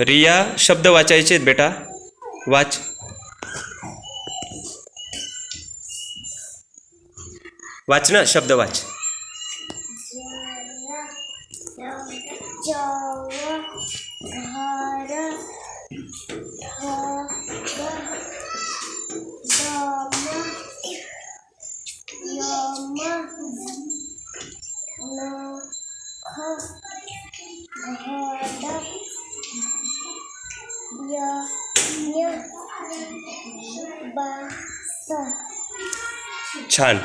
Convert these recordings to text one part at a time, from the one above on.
रिया शब्द आहेत बेटा. वाच. वाच ना शब्द वाच. छान.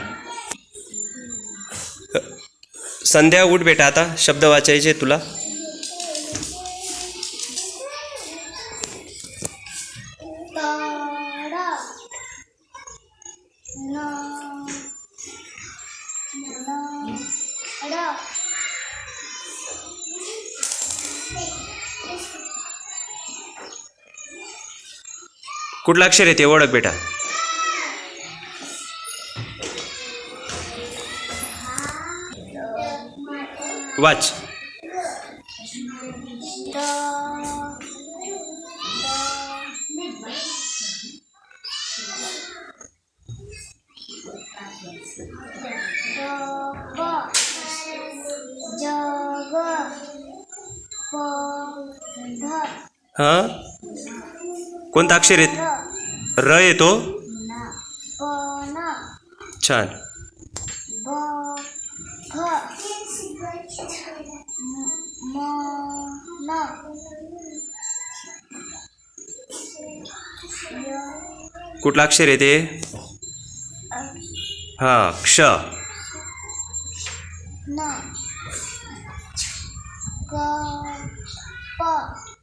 संध्या उठ बेटा आता शब्द वाचायचे तुला. कुठलं अक्षर येते ओळख बेटा. वाच. हां? कोणतं अक्षर येत? र येतो. छान. कुठलं अक्षर येते? हा क्ष. ना का प.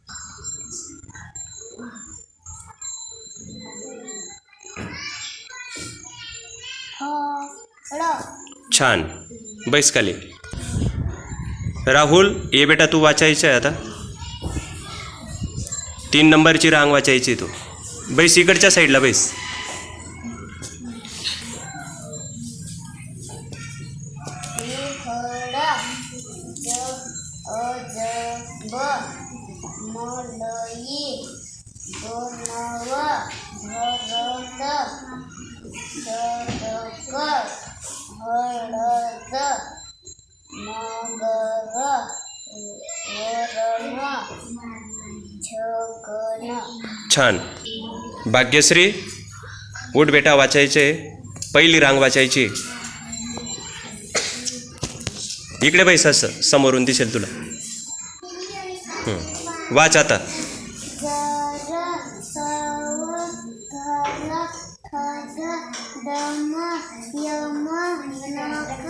छान. बैस खाली. राहुल ये बेटा तू वाचायचं आहे आता. तीन नंबरची रांग वाचायची तू. बैस इकडच्या साईडला बैस. मलई दोनव हळद मगर वरण छान. भाग्यश्री उठ बेटा वाचायचे. पहिली रांग वाचायची. इकडे बाई असं समोरून दिसेल तुला. वाच आता. खज दम यम नख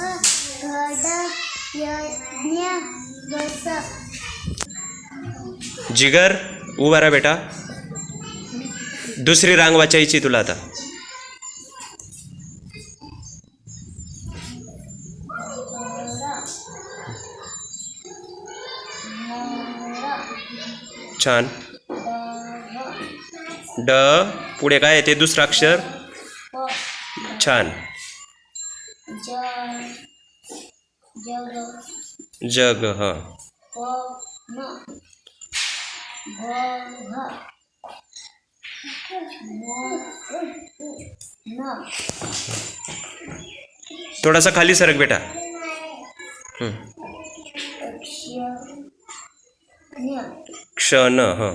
घड यज्ञ बस जिगर उभा रा बेटा। दुसरी रांग वाचायची तुला आता. छान. ड पुढे काय येते? दुसरं अक्षर? छान. जग. जग हां. थोडासा खाली सरक बेटा. क्षण हां.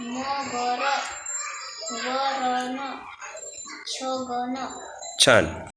मगर वरण छगन. छान.